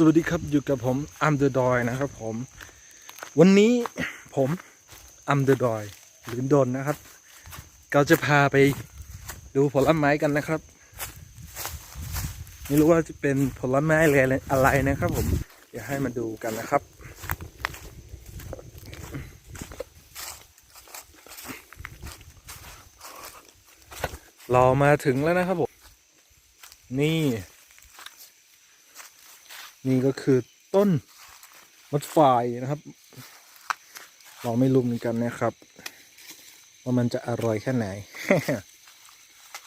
สวัสดีครับอยู่กับผมอัมเดอร์ดอยนะครับผม วันนี้ผมอัมเดอร์ดอยหรือดนนะครับ เราจะพาไปดูผลไม้กันนะครับ ไม่รู้ว่าจะเป็นผลไม้อะไรอะไรนะครับผมเดี๋ยวให้มาดูกันนะครับ เรามาถึงแล้วนะครับผม นี่ นี่ก็คือต้นมะไฟนะครับ เราไม่รู้เหมือนกันนะครับ ว่ามันจะอร่อยแค่ไหน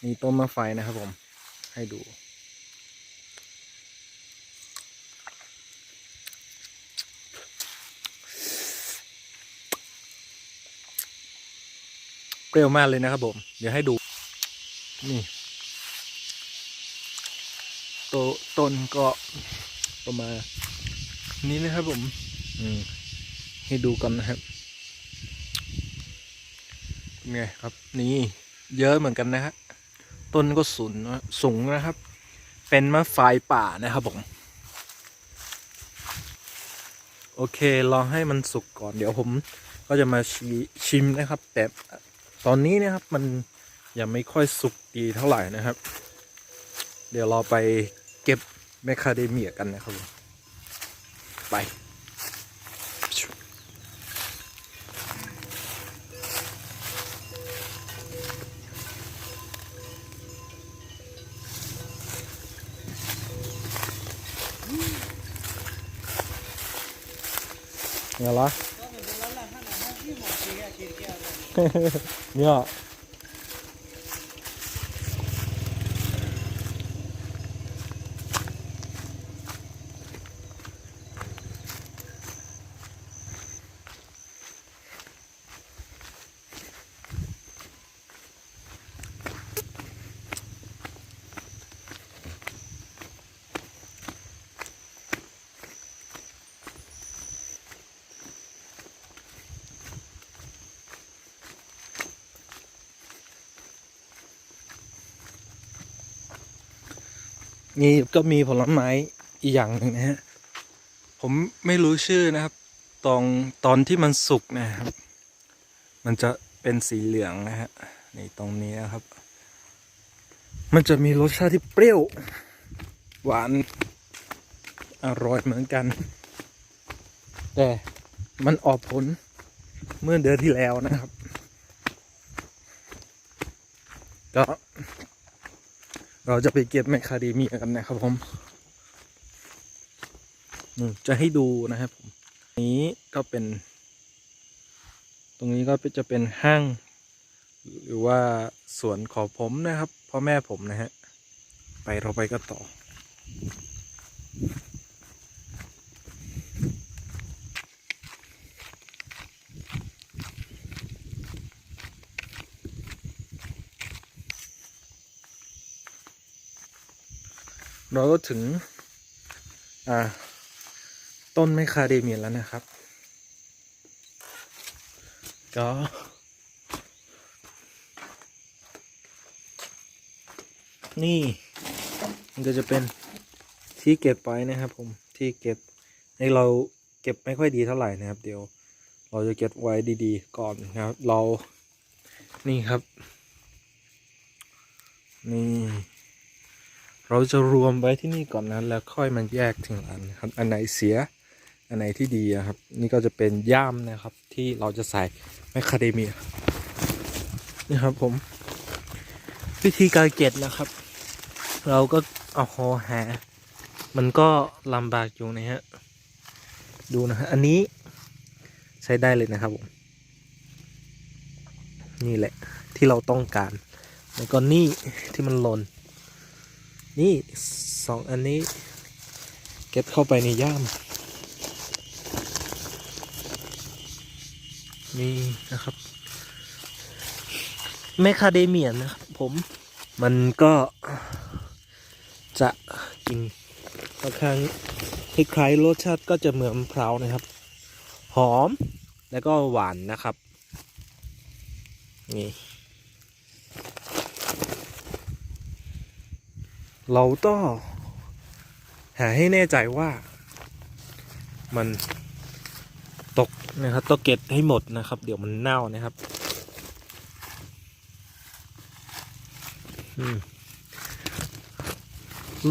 นี่ต้นมะไฟนะครับผม ให้ดู เปรี้ยวมากเลยนะครับผม เดี๋ยวให้ดู นี่ โตต้นก็ ประมาณนี้นะครับผม อืมให้ดูกันนะครับเป็นไงครับ นี่เยอะเหมือนกันนะฮะต้นก็สูงนะสูงนะครับ เป็นมะไฟป่านะครับผมโอเครอให้มันสุกก่อนเดี๋ยวผมก็จะมาชิชิมนะครับ แต่ตอนนี้นะครับมันยังไม่ค่อยสุกดีเท่าไหร่นะครับ เดี๋ยวเราไปเก็บ แมคคาเดเมียกันนะครับผมไปเนี่ยละเนี่ย นี่ก็มีผลไม้อีกอย่างหนึ่งนะฮะ ผมไม่รู้ชื่อนะครับ ตอนตอนที่มันสุกนะครับ มันจะเป็นสีเหลืองนะฮะนี่ตรงนี้นะครับ มันจะมีรสชาติที่เปรี้ยว หวานอร่อยเหมือนกัน แต่มันออกผลเมื่อเดือนที่แล้วนะครับ ก็ เราจะไปเก็บแมคคาเดเมียกันนะครับผมจะให้ดูนะครับผมนี้ก็เป็น ตรงนี้ก็จะเป็นห้าง หรือว่าสวนของผมนะครับพ่อแม่ผมนะฮะ ไปเราไปก็ต่อ เราก็ถึงต้นไมคาเดเมียนแล้วนะครับ ก็นี่มันก็จะเป็นที่เก็บไว้นะครับผมที่เก็บในเราเก็บไม่ค่อยดีเท่าไหร่นะครับ เดี๋ยวเราจะเก็บไว้ดีๆ ก่อนนะครับ เรานี่ครับ นี่ เราจะรวมไว้ที่นี่ก่อนนะแล้วค่อยมันแยกถึงอันครับ อันไหนเสีย อันไหนที่ดีครับ นี่ก็จะเป็นย่ามนะครับ ที่เราจะใส่แมคคาเดเมียนี่ครับผม วิธีการเก็บนะครับ เราก็เอาคอหา มันก็ลำบากอยู่นะฮะดูนะฮะอันนี้ใช้ได้เลยนะครับผมนี่แหละที่เราต้องการ แล้วก็นี่ที่มันหล่น นี่สองอันนี้ เก็บเข้าไปในย่าม นี่นะครับแมคคาเดเมียนนะครับผมมันก็จะกินค่อนข้างคล้ายๆรสชาติก็จะเหมือนมะพร้าวนะครับ หอมแล้วก็หวานนะครับ นี่ เราต้องหาให้แน่ใจว่า มันตกนะครับต้องเก็บให้หมดนะครับ เดี๋ยวมันเน่านะครับ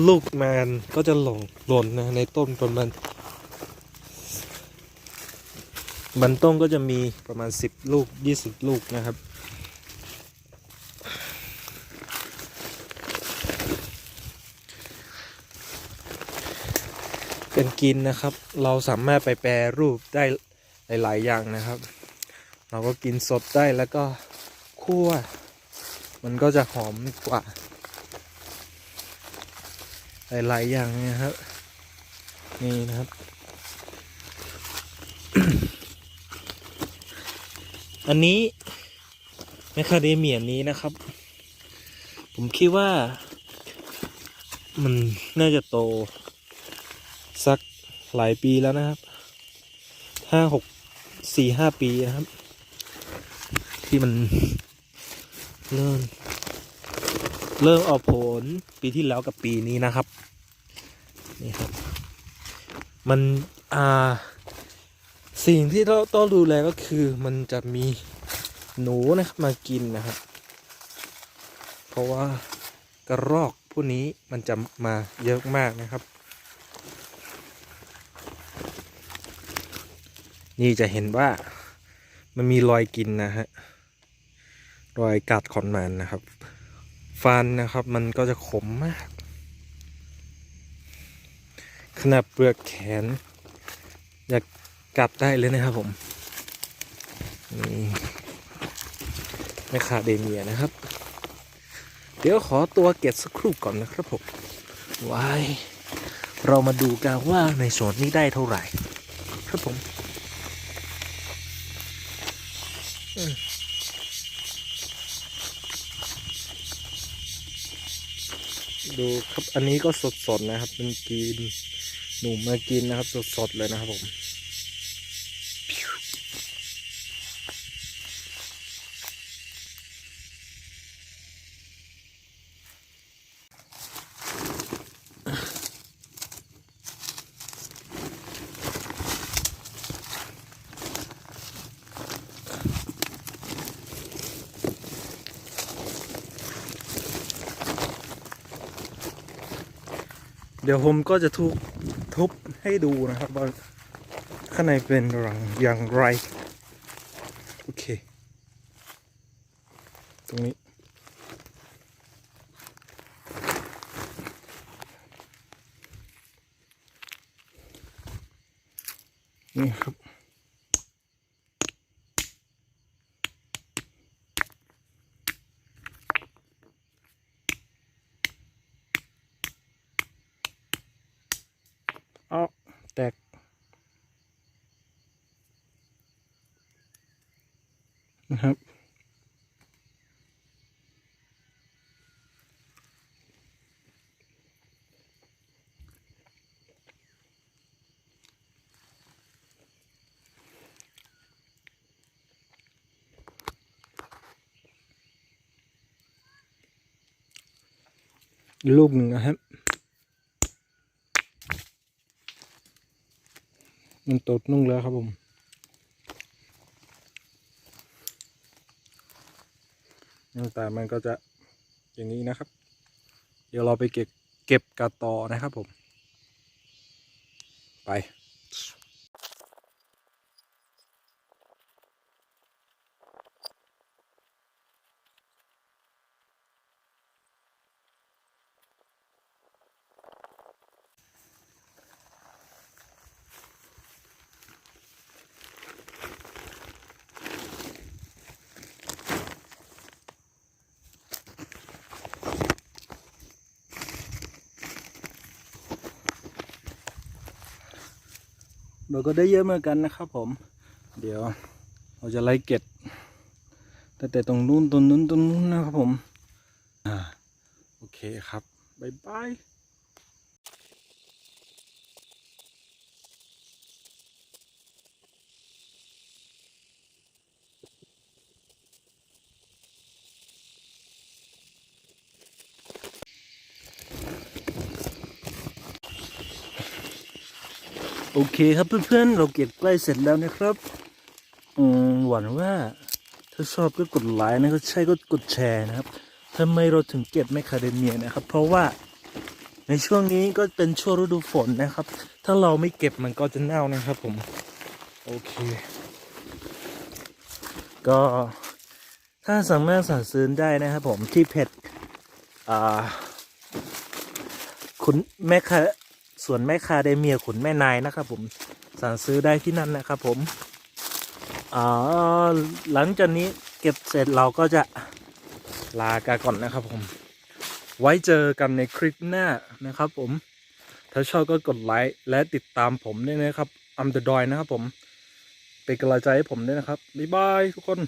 ลูกมันก็จะหลงหล่นนะในต้นประมาณบันต้นก็จะมีประมาณ 10 ลูก 20 ลูกนะครับ เป็นกินนะครับ เราสามารถไปแปรรูปได้หลาย ๆ อย่างนะครับ เราก็กินสดได้แล้วก็คั่ว มันก็จะหอมกว่า หลาย ๆ อย่างนะครับ นี่นะครับ อันนี้แมคคาเดเมียนี้นะครับ ผมคิดว่า มันน่าจะโต หลายปีแล้วนะครับห้าหกสี่ห้าปีนะครับ ที่มันเริ่มเริ่มออกผลปีที่แล้วกับปีนี้นะครับนี่ครับ มันอ่าสิ่งที่เราต้องดูแลก็คือมันจะมีหนูนะครับมากินนะครับ เพราะว่ากระรอกพวกนี้มันจะมาเยอะมากนะครับ นี่จะเห็นว่ามันมีรอยกินนะฮะ รอยกัดของมันนะครับ ฟันนะครับมันก็จะขมมาก ขนาดเปลือกแขนอยากกัดได้เลยนะครับผม นี่ไม่ขาเดเมียนะครับ เดี๋ยวขอตัวเก็บสักครู่ก่อนนะครับผมไว้เรามาดูกันว่าในสวนนี้ได้เท่าไหร่ ครับผม ดูครับอันนี้ก็สดๆนะครับมันกินหนุ่มากินนะครับ สดๆเลยนะครับผม ดี๋ยวผมก็จะทุบทุบให้ดูนะครับว่าข้างในเป็นรังอย่างไร โอเค ตรงนี้ นี่ครับ เอาแตก นะครับ ลูกหนึ่งนะครับ มันตดนุ่งแล้วครับผม น้าตามันก็จะอย่างนี้นะครับ เดี๋ยวเราไปเก็บเก็บกระตอนะครับผม ไป เราก็ได้เยอะเหมือนกันนะครับผม เดี๋ยวเราจะไล่เก็บแต่แต่ตรงนู้นตรงนู้นตรงนู้นนะครับผม อ่า โอเคครับ บ๊ายบาย โอเคครับเพื่อนๆ เราเก็บใกล้เสร็จแล้วนะครับ อืมหวังว่า ถ้าชอบก็กดไลค์นะครับใช่ก็กดแชร์นะครับทำไมเราถึงเก็บแมคคาเดเมียนะครับ เพราะว่าในช่วงนี้ก็เป็นช่วงฤดูฝนนะครับ ถ้าเราไม่เก็บมันก็จะเน่านะครับผม โอเค ก็ถ้าสามารถสั่งซื้อได้นะครับผมที่เพจอ่าขุนแม่คา ส่วนแม่คาเดเมียขุนแม่นายนะครับผมสั่งซื้อได้ที่นั่นนะครับผมอ่าหลังจากนี้เก็บเสร็จเราก็จะลากันก่อนนะครับผม ไว้เจอกันในคลิปหน้านะครับผม ถ้าชอบก็กดไลค์และติดตามผมด้วยนะครับอัมเดอร์ดอยนะครับผม เป็นกำลังใจให้ผมด้วยนะครับ บ๊ายบายทุกคน